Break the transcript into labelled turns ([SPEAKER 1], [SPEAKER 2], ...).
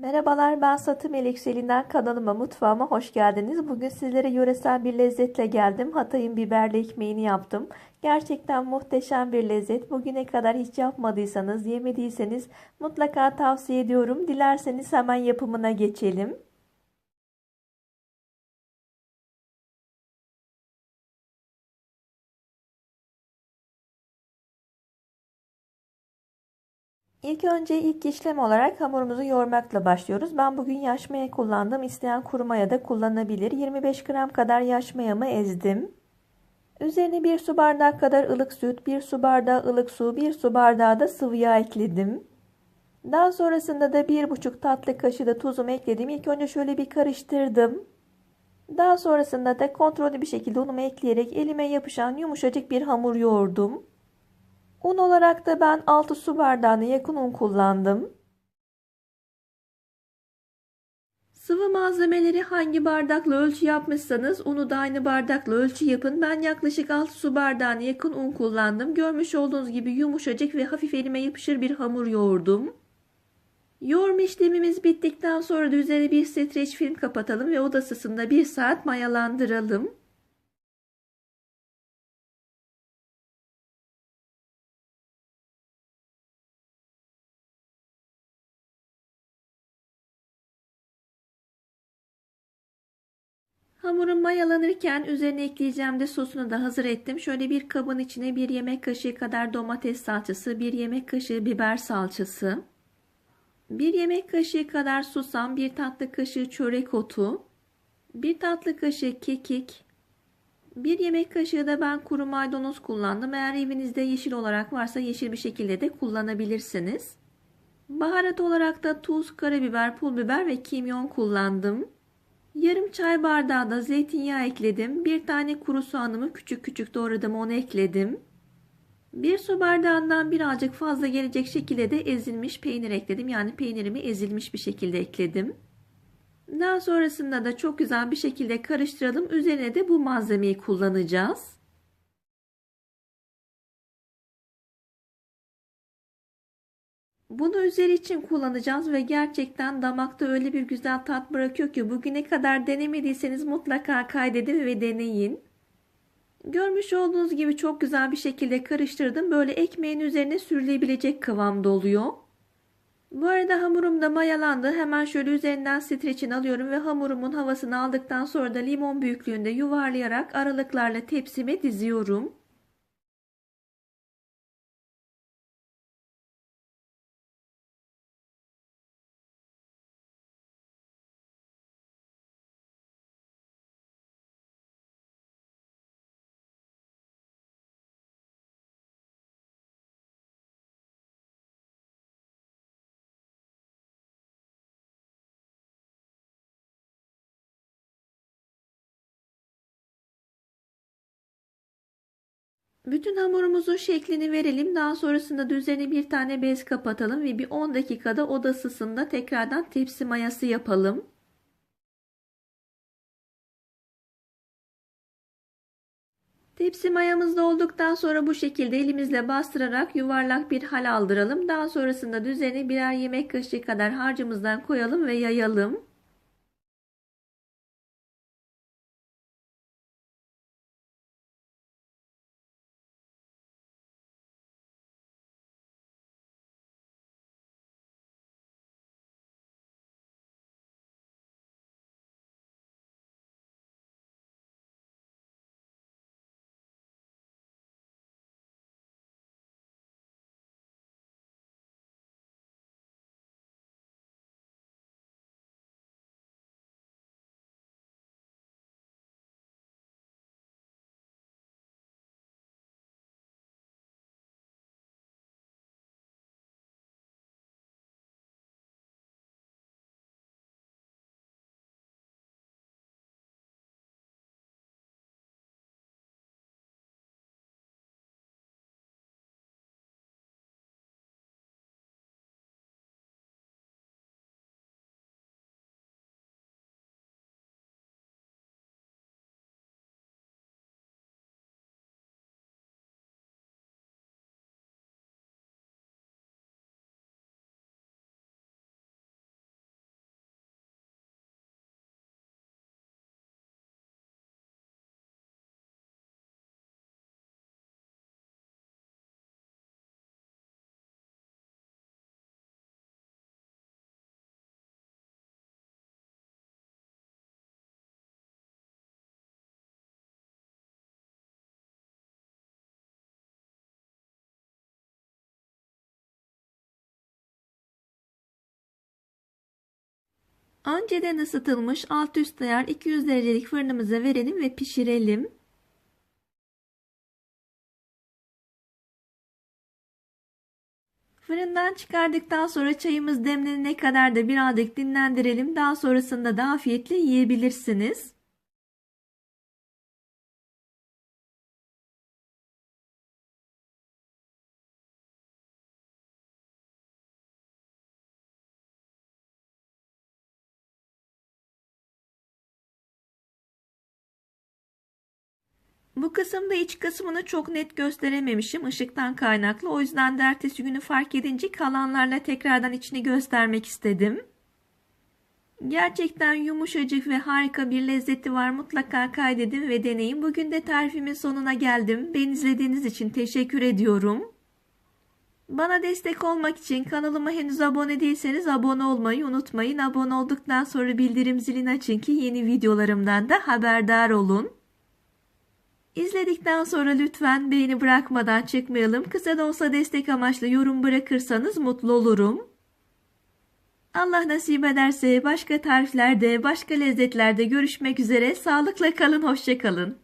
[SPEAKER 1] Merhabalar ben Satı Melek Selin'den kanalıma mutfağıma hoş geldiniz. Bugün sizlere yöresel bir lezzetle geldim. Hatay'ın biberli ekmeğini yaptım. Gerçekten muhteşem bir lezzet. Bugüne kadar hiç yapmadıysanız, yemediyseniz mutlaka tavsiye ediyorum. Dilerseniz hemen yapımına geçelim. İlk önce ilk işlem olarak hamurumuzu yoğurmakla başlıyoruz. Ben bugün yaş maya kullandım. İsteyen kuru maya da kullanabilir. 25 gram kadar yaş mayamı ezdim. Üzerine 1 su bardağı kadar ılık süt, 1 su bardağı ılık su, 1 su bardağı da sıvı yağ ekledim. Daha sonrasında da 1,5 tatlı kaşığı da tuzumu ekledim. İlk önce şöyle bir karıştırdım. Daha sonrasında da kontrollü bir şekilde unumu ekleyerek elime yapışan yumuşacık bir hamur yoğurdum. Un olarak da ben 6 su bardağına yakın un kullandım. Sıvı malzemeleri hangi bardakla ölçü yapmışsanız unu da aynı bardakla ölçü yapın. Ben yaklaşık 6 su bardağına yakın un kullandım. Görmüş olduğunuz gibi yumuşacık ve hafif elime yapışır bir hamur yoğurdum. Yoğurma işlemimiz bittikten sonra da üzerine bir streç film kapatalım ve oda ısısında 1 saat mayalandıralım. Hamurum mayalanırken üzerine ekleyeceğim de sosunu da hazır ettim. Şöyle bir kabın içine bir yemek kaşığı kadar domates salçası, bir yemek kaşığı biber salçası, bir yemek kaşığı kadar susam, bir tatlı kaşığı çörek otu, bir tatlı kaşığı kekik, bir yemek kaşığı da ben kuru maydanoz kullandım. Eğer evinizde yeşil olarak varsa yeşil bir şekilde de kullanabilirsiniz. Baharat olarak da tuz, karabiber, pul biber ve kimyon kullandım. Yarım çay bardağı da zeytinyağı ekledim. Bir tane kuru soğanımı küçük küçük doğradım onu ekledim. Bir su bardağından birazcık fazla gelecek şekilde de ezilmiş peynir ekledim. Yani peynirimi ezilmiş bir şekilde ekledim. Daha sonrasında da çok güzel bir şekilde karıştıralım. Üzerine de bu malzemeyi kullanacağız. Bunu üzeri için kullanacağız ve gerçekten damakta öyle bir güzel tat bırakıyor ki bugüne kadar denemediyseniz mutlaka kaydedin ve deneyin. Görmüş olduğunuz gibi çok güzel bir şekilde karıştırdım. Böyle ekmeğin üzerine sürülebilecek kıvamda oluyor. Bu arada hamurum da mayalandı. Hemen şöyle üzerinden streçin alıyorum ve hamurumun havasını aldıktan sonra da limon büyüklüğünde yuvarlayarak aralıklarla tepsime diziyorum. Bütün hamurumuzun şeklini verelim. Daha sonrasında da bir tane bez kapatalım ve bir 10 dakikada oda ısısında tekrardan tepsi mayası yapalım. Tepsi mayamız da olduktan sonra bu şekilde elimizle bastırarak yuvarlak bir hal aldıralım. Daha sonrasında da birer yemek kaşığı kadar harcımızdan koyalım ve yayalım. Önceden ısıtılmış alt üst ayar 200 derecelik fırınımıza verelim ve pişirelim. Fırından çıkardıktan sonra çayımız demlenene kadar da birazcık dinlendirelim. Daha sonrasında da afiyetle yiyebilirsiniz. Bu kısımda iç kısmını çok net gösterememişim ışıktan kaynaklı. O yüzden de ertesi günü fark edince kalanlarla tekrardan içini göstermek istedim. Gerçekten yumuşacık ve harika bir lezzeti var. Mutlaka kaydedin ve deneyin. Bugün de tarifimin sonuna geldim. Beni izlediğiniz için teşekkür ediyorum. Bana destek olmak için kanalıma henüz abone değilseniz abone olmayı unutmayın. Abone olduktan sonra bildirim zilini açın ki yeni videolarımdan da haberdar olun. İzledikten sonra lütfen beğeni bırakmadan çıkmayalım. Kısa da olsa destek amaçlı yorum bırakırsanız mutlu olurum. Allah nasip ederse başka tariflerde, başka lezzetlerde görüşmek üzere. Sağlıkla kalın, hoşça kalın.